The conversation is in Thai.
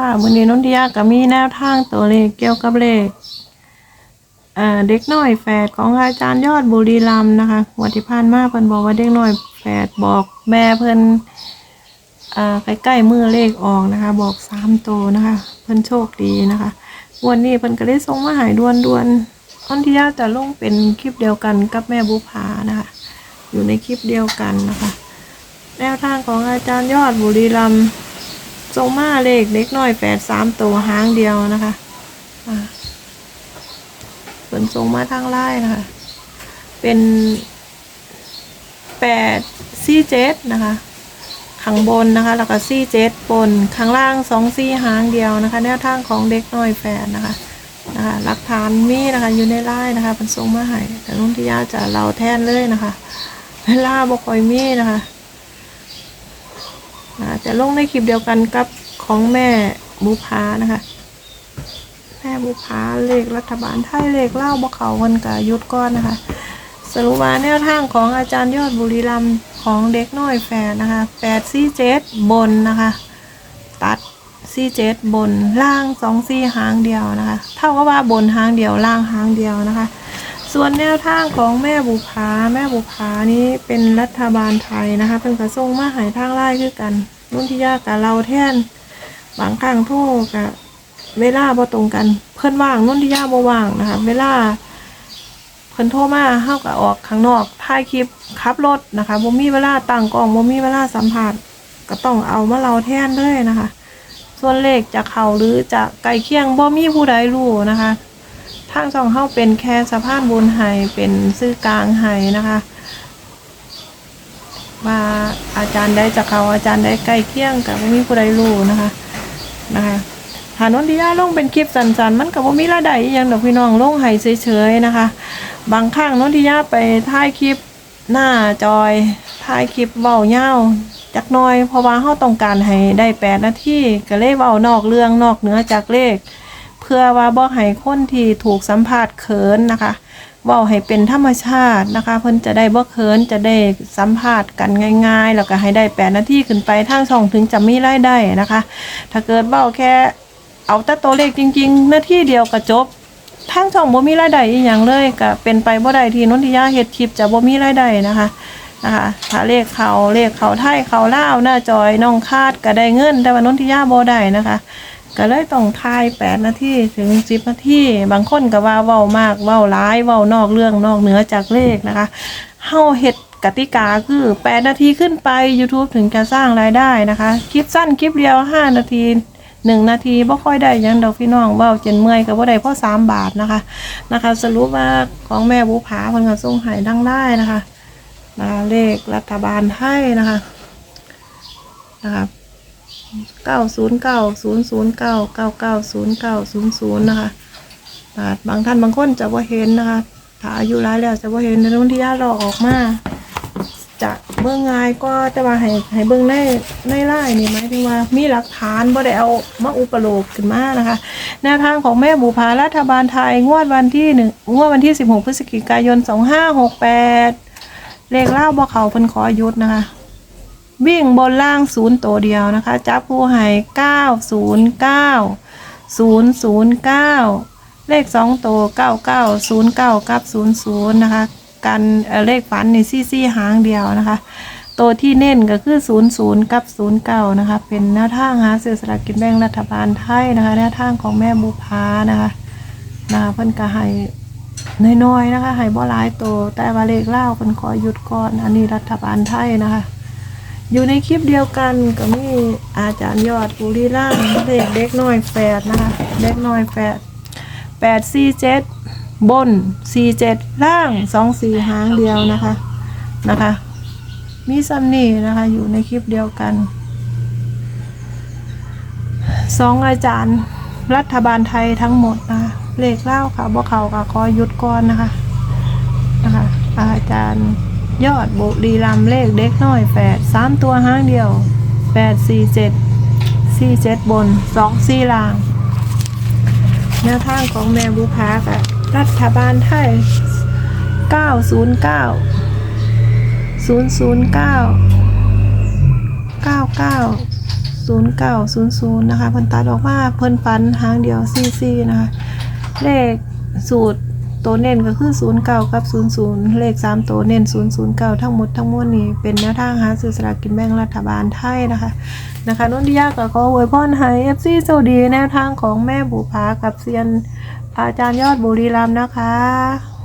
ค่ะวันนี้นนทิยาก็มีแนวทางตัวเลขเกี่ยวกับเลขเเด็กน้อยแฝดของอาจารย์ยอดบุรีรัมนะคะวันที่ผ่านมาเพิ่นบอกว่าเด็กน้อยแฝดบอกแม่เพิ่นเอ่อใกล้ๆมือเลขออกนะคะ บอกสามตัวนะคะ เพิ่นโชคดีนะคะวันนี้เพิ่นก็ได้ส่งมาหายด่วนๆนนทิยาจะลงเป็นคลิปเดียวกันกับแม่บุภานะคะ อยู่ในคลิปเดียวกันนะคะ แนวทางของอาจารย์ยอดบุรีรัมย์ ทรงมาเลขเล็กน้อยแปดสามตัวหางเดียวนะคะอ่าผลทรงมาทางไล่นะคะ เป็นแปดซี่เจ็ดนะคะข้างบนนะคะ แล้วก็ซี่เจ็ดบนข้างล่างสองซี่หางเดียวนะคะ แนวทางของเด็กน้อยแฝดนะคะนะคะหลักฐานมีนะคะอยู่ในไล่นะคะเป็นทรงมาให้แต่นุ่นที่ยาจะเราแทนเลยนะคะเวลาบ่ค่อยมีนะคะ จะลงในคลิปเดียวกันกับของแม่บุพานะคะ แม่บุพาเลขรัฐบาลไทยเลขเล่าบ่เขาวันกายุดก้อนนะคะ สรุปว่าแนวทางของอาจารย์ยอดบุรีรัมของเด็กน้อยแฝดนะคะแปดซี่เจ็ดบนนะคะ ตัดซี่เจ็ดบนล่างสองซี่หางเดียวนะคะ เท่ากับว่าบนหางเดียวล่างหางเดียวนะคะ ส่วนแนวทางของแม่บุภาแม่บุภานี้เป็นรัฐบาลไทยนะคะเป็นกระทรงมาหายทางไล่คือกันนุ่นที่ยากกับเราแท่นบางครั้งโทรกับเวลาบ่ตรงกันเพิ่นว่างนุ่นที่ยากบ่ว่างนะคะเวลาเพิ่นโทรมาเฮาก็ออกข้างนอกถ่ายคลิปขับรถนะคะบ่มีเวลาตั้งกล้องบ่มีเวลาสัมภาษณ์ก็ต้องเอามาเราแท่นเลยนะคะ ส่วนเลขจะเข้าหรือจะไกลเคียงบ่มีผู้ใดรู้นะคะ ทางช่องเฮาเป็นแค่สะพานบุญไห้เป็นซื่อกลางไห้นะคะ ว่าอาจารย์ได้จะเขาอาจารย์ได้ใกล้เคียงกับบ่มีผู้ใดรู้นะคะนะคะฐานนนทิยาลงเป็นคลิปสั้นๆ มันกับว่ามีรายได้อหยังดอกพี่น้องลงให้เฉยๆนะคะ บางครั้งนนทิยาไปถ่ายคลิปหน้าจอยถ่ายคลิปเว้าเย้าวจักน่อย เพราะว่าเฮาต้องการให้ได้แปดนาทีก็เลยเว้านอกเรื่องนอกเหนือจากเลข พื่อว่าบ่ให้คนที่ถูกสัมภาษณ์เขินนะคะเว้าให้เป็นธรรมชาตินะคะ เพิ่นจะได้บ่เขินจะได้สัมภาษณ์กันง่าย ๆ แล้วก็ให้ได้แปดนาทีขึ้นไปทางช่องถึงจะมีรายได้นะคะ ถ้าเกิดเว้าแค่เอาแต่ตัวเลขจริง ๆ นาทีเดียวก็จบทางช่องบ่มีรายได้อีหยังเลยก็เป็นไปบ่ได้ที่นนทิยาเฮ็ดคลิปจะบ่มีรายได้นะคะนะคะถ้าเลขเขาเลขเขาไทยเขาลาวหน้าจอยน้องคาดก็ได้เงิน แต่ว่านนทิยาบ่ได้นะคะ ก็เลยต้องทายแปดนาทีถึงสิบนาทีบางคนก็ว่าเว้ามากเว้าร้ายเว้านอกเรื่องนอกเหนือจากเลขนะคะเฮาเฮ็ดกติกาคือแปดนาทีขึ้นไป YouTube ถึงจะสร้างรายได้นะคะ คลิปสั้นคลิปเดียวห้านาทีหนึ่งนาทีบ่ค่อยได้ยังดอกพี่น้องเว้าเจนเมื่อยก็บ่ได้พราะสามบาทนะคะนะคะ สรุปว่าของแม่บุภาเพิ่นก็ส่งให้ดังได้นะคะนะคะเลขรัฐบาลไทยนะคะนะคะ เก้าศูนย์เก้าศูนย์ศูนย์เก้าเก้าเก้าศูนย์เก้าศูนย์ศูนย์นะคะอ่าบางท่านบางคนจะว่าเห็นนะคะถ้าอายุร้ายแล้วจะว่าเห็นในรุ่นที่ญาเราออกมาจะเบื้องง่ายก็แต่ว่าให้ให้เบื้องในในไล่นี่ไหมายถึงว่ามีหลักฐานบ่ได้เอามาอุปโลกขึ้นมานะคะแนวทางของแม่บุภารัฐบาลไทยงวดวันที่หนึ่งงวดวันที่ 16 พฤศจิกายน 2568 เลขเล่าบ่เขาเพิ่นขอยุดนะคะ วิ่งบนล่างศูนย์ตัวเดียวนะคะ จับผู้ให้เก้าศูนย์เก้าศูนย์ศูนย์เก้าเลขสองตัวเก้าเก้าศูนย์เก้ากับศูนย์ศูนย์นะคะ กันเเลขฝันในซี่ซี่หางเดียวนะคะ ตัวที่เน้นก็คือศูนย์ศูนย์กับศูนย์เก้านะคะ เป็นแนวทางหาซื้อสลากกินแบ่งรัฐบาลไทยนะคะ แนวทางของแม่บุพานะคะนะคะเพิ่นก็ให้น้อยๆนะคะให้บ่หลายตัวแต่ว่าเลขเล่าเพิ่นขอหยุดก่อน อันนี้รัฐบาลไทยนะคะ อยู่ในคลิปเดียวกันก็มีอาจารย์ยอดบุรีร่างเด็กเด็กน้อยแฝดนะคะเด็กน้อยแฝดแปดสี่เจ็ดบนสี่เจ็ดล่างสองสี่หางเดียวนะคะนะคะ มีซัมนี่นะคะ อยู่ในคลิปเดียวกันสองอาจารย์รัฐบาลไทยทั้งหมดนะคะเลขเล่าค่ะบ่เขาค่ะขอยุดก่อนนะคะนะคะ อาจารย์ ยอดบุรีรัมเลขเด็กน้อยแปดสามตัวห้างเดียวแปดสี่เจ็ดสี่เจ็ดบนสองสี่ล่างแนวทางของแม่บุพาค่ะรัฐบาลไทยเก้าศูนย์เก้าศูนย์ศูนย์เก้าเก้าเก้า0900 นะคะเพิ่นตัดออกมาเพิ่นฟันหางเดียว 44 นะคะ เลขสูตร ตัวเน้นก็คือ 09 กับ 00 เลข 3 ตัวเน้น 009 ทั้งหมดทั้งมวลนี้เป็นแนวทางหาซื้อสลากกินแบ่งรัฐบาลไทยนะคะนะคะนุ่นที่ยากก็ขออวยพรให้ FC โชคดีแนวทางของแม่บุภากับเซียนอาจารย์ยอดบุรีรัมนะคะ